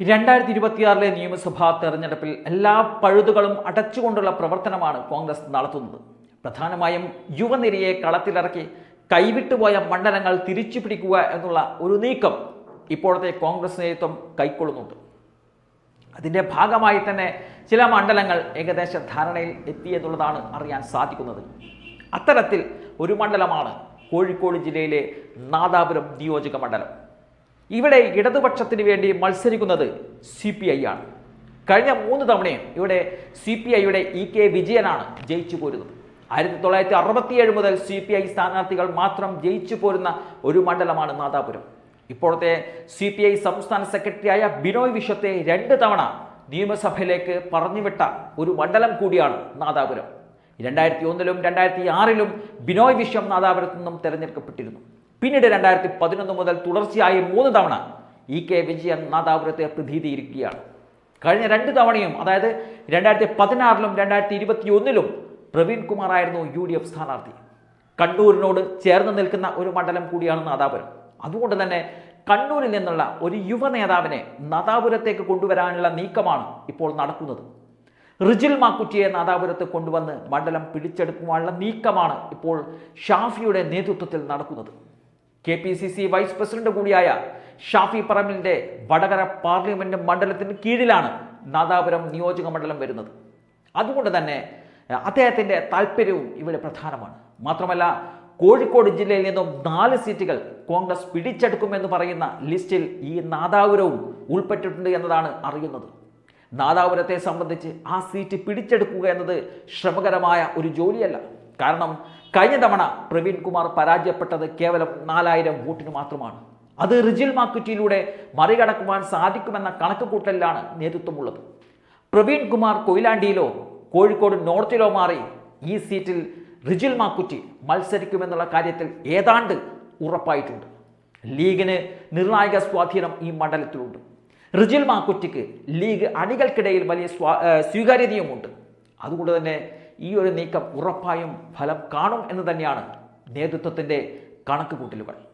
രണ്ടായിരത്തി ഇരുപത്തിയാറിലെ നിയമസഭാ തെരഞ്ഞെടുപ്പിൽ എല്ലാ പഴുതുകളും അടച്ചുകൊണ്ടുള്ള പ്രവർത്തനമാണ് കോൺഗ്രസ് നടത്തുന്നത്. പ്രധാനമായും യുവനിരയെ കളത്തിലിറക്കി കൈവിട്ടുപോയ മണ്ഡലങ്ങൾ തിരിച്ചു പിടിക്കുക എന്നുള്ള ഒരു നീക്കം ഇപ്പോഴത്തെ കോൺഗ്രസ് നേതൃത്വം കൈക്കൊള്ളുന്നുണ്ട്. അതിന്റെ ഭാഗമായി തന്നെ ചില മണ്ഡലങ്ങൾ ഏകദേശ ധാരണയിൽ എത്തി എന്നുള്ളതാണ് അറിയാൻ സാധിക്കുന്നത്. അത്തരത്തിൽ ഒരു മണ്ഡലമാണ് കോഴിക്കോട് ജില്ലയിലെ നാദാപുരം നിയോജക മണ്ഡലം. ഇവിടെ ഇടതുപക്ഷത്തിന് വേണ്ടി മത്സരിക്കുന്നത് സി പി ഐ ആണ്. കഴിഞ്ഞ മൂന്ന് തവണയും ഇവിടെ സി പി ഐയുടെ ഇ കെ വിജയനാണ് ജയിച്ചു പോരുന്നത്. ആയിരത്തി തൊള്ളായിരത്തി അറുപത്തിയേഴ് മുതൽ സി പി ഐ സ്ഥാനാർത്ഥികൾ മാത്രം ജയിച്ചു പോരുന്ന ഒരു മണ്ഡലമാണ് നാദാപുരം. ഇപ്പോഴത്തെ സി പി ഐ സംസ്ഥാന സെക്രട്ടറിയായ ബിനോയ് വിശ്വത്തെ രണ്ട് തവണ നിയമസഭയിലേക്ക് പറഞ്ഞുവിട്ട ഒരു മണ്ഡലം കൂടിയാണ് നാദാപുരം. രണ്ടായിരത്തി ഒന്നിലും രണ്ടായിരത്തി ആറിലും ബിനോയ് വിശ്വം നാദാപുരത്തു നിന്നും തെരഞ്ഞെടുക്കപ്പെട്ടിരുന്നു. പിന്നീട് രണ്ടായിരത്തി പതിനൊന്ന് മുതൽ തുടർച്ചയായി മൂന്ന് തവണ ഇ കെ വിജയൻ നാദാപുരത്തെ പ്രതിനിധീകരിക്കുകയാണ്. കഴിഞ്ഞ രണ്ട് തവണയും അതായത് രണ്ടായിരത്തി പതിനാറിലും രണ്ടായിരത്തി ഇരുപത്തി ഒന്നിലും പ്രവീൺ കുമാർ ആയിരുന്നു യു ഡി എഫ് സ്ഥാനാർത്ഥി. കണ്ണൂരിനോട് ചേർന്ന് നിൽക്കുന്ന ഒരു മണ്ഡലം കൂടിയാണ് നാദാപുരം. അതുകൊണ്ട് തന്നെ കണ്ണൂരിൽ നിന്നുള്ള ഒരു യുവ നേതാവിനെ നാദാപുരത്തേക്ക് കൊണ്ടുവരാനുള്ള നീക്കമാണ് ഇപ്പോൾ നടക്കുന്നത്. റിജിൽ മാക്കുറ്റിയെ നാദാപുരത്ത് കൊണ്ടുവന്ന് മണ്ഡലം പിടിച്ചെടുക്കുവാനുള്ള നീക്കമാണ് ഇപ്പോൾ ഷാഫിയുടെ നേതൃത്വത്തിൽ നടക്കുന്നത്. K P C C vice president കൂടിയായ ഷാഫി പറമ്പിലിന്റെ വടകര പാർലമെന്റ് മണ്ഡലത്തിന് കീഴിലാണ് നാദാപുരം നിയോജക മണ്ഡലം വരുന്നത്. അതുകൊണ്ട് തന്നെ അദ്ദേഹത്തിന്റെ താല്പര്യവും ഇവിടെ പ്രധാനമാണ്. മാത്രമല്ല കോഴിക്കോട് ജില്ലയിൽ നിന്നും നാല് സീറ്റുകൾ കോൺഗ്രസ് പിടിച്ചെടുക്കുമെന്ന് പറയുന്ന ലിസ്റ്റിൽ ഈ നാദാപുരവും ഉൾപ്പെട്ടിട്ടുണ്ട് എന്നതാണ് അറിയുന്നത്. നാദാപുരത്തെ സംബന്ധിച്ച് ആ സീറ്റ് പിടിച്ചെടുക്കുക എന്നത് ശ്രമകരമായ ഒരു ജോലിയല്ല. കാരണം കഴിഞ്ഞ തവണ പ്രവീൺ കുമാർ പരാജയപ്പെട്ടത് കേവലം നാലായിരം വോട്ടിന് മാത്രമാണ്. അത് റിജിൽ മാക്കുറ്റിയിലൂടെ മറികടക്കുവാൻ സാധിക്കുമെന്ന കണക്കുകൂട്ടലിലാണ് നേതൃത്വമുള്ളത്. പ്രവീൺ കുമാർ കൊയിലാണ്ടിയിലോ കോഴിക്കോട് നോർത്തിലോ മാറി ഈ സീറ്റിൽ റിജിൽ മാക്കുറ്റി മത്സരിക്കുമെന്നുള്ള കാര്യത്തിൽ ഏതാണ്ട് ഉറപ്പായിട്ടുണ്ട്. ലീഗിന് നിർണായക സ്വാധീനം ഈ മണ്ഡലത്തിലുണ്ട്. റിജിൽ മാക്കുറ്റിക്ക് ലീഗ് അണികൾക്കിടയിൽ വലിയ സ്വീകാര്യതയുമുണ്ട്. അതുകൊണ്ട് തന്നെ ഈ ഒരു നീക്കം ഉറപ്പായും ഫലം കാണും എന്ന് തന്നെയാണ് നേതൃത്വത്തിന്റെ കണക്കുകൂട്ടലുകൾ.